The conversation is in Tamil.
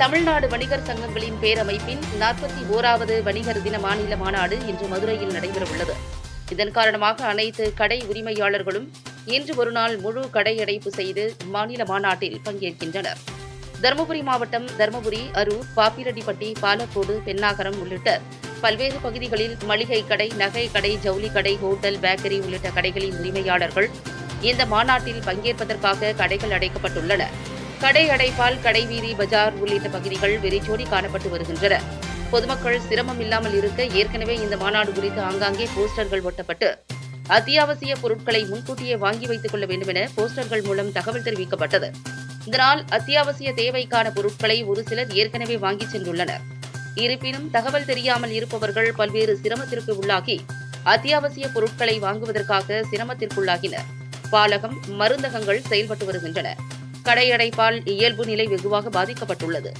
தமிழ்நாடு வணிகர் சங்கங்களின் பேரமைப்பின் நாற்பத்தி ஓராவது வணிகர் தின மாநில மாநாடு இன்று மதுரையில் நடைபெறவுள்ளது. இதன் காரணமாக அனைத்து கடை உரிமையாளர்களும் இன்று ஒருநாள் முழு கடை அடைப்பு செய்து மாநில மாநாட்டில் பங்கேற்கின்றனர். தருமபுரி மாவட்டம் தருமபுரி அரூர் பாப்பிரெட்டிப்பட்டி பாலக்கோடு பென்னாகரம் உள்ளிட்ட பல்வேறு பகுதிகளில் மளிகை கடை நகை கடை ஜவுளி கடை ஹோட்டல் பேக்கரி உள்ளிட்ட கடைகளின் உரிமையாளர்கள் இந்த மாநாட்டில் பங்கேற்பதற்காக கடைகள் அடைக்கப்பட்டுள்ளன. கடை அடைப்பால் கடைவீதி பஜார் உள்ளிட்ட பகுதிகள் வெறிச்சோடி காணப்பட்டு வருகின்றன. பொதுமக்கள் சிரமம் இல்லாமல் இருக்க ஏற்கனவே இந்த மாநாடு குறித்து ஆங்காங்கே போஸ்டர்கள் ஒட்டப்பட்டு அத்தியாவசிய பொருட்களை முன்கூட்டியே வாங்கி வைத்துக் கொள்ள வேண்டும் என போஸ்டர்கள் மூலம் தகவல் தெரிவிக்கப்பட்டது. இதனால் அத்தியாவசிய தேவைக்கான பொருட்களை ஒரு சிலர் ஏற்கனவே வாங்கிச் சென்றுள்ளனர். இருப்பினும் தகவல் தெரியாமல் இருப்பவர்கள் பல்வேறு சிரமத்திற்கு உள்ளாகி அத்தியாவசிய பொருட்களை வாங்குவதற்காக சிரமத்திற்குள்ளாகினர். பாலகம் மருந்தகங்கள் செயல்பட்டு வருகின்றன. கடையடைப்பால் இயல்பு நிலை வெகுவாக பாதிக்கப்பட்டுள்ளது.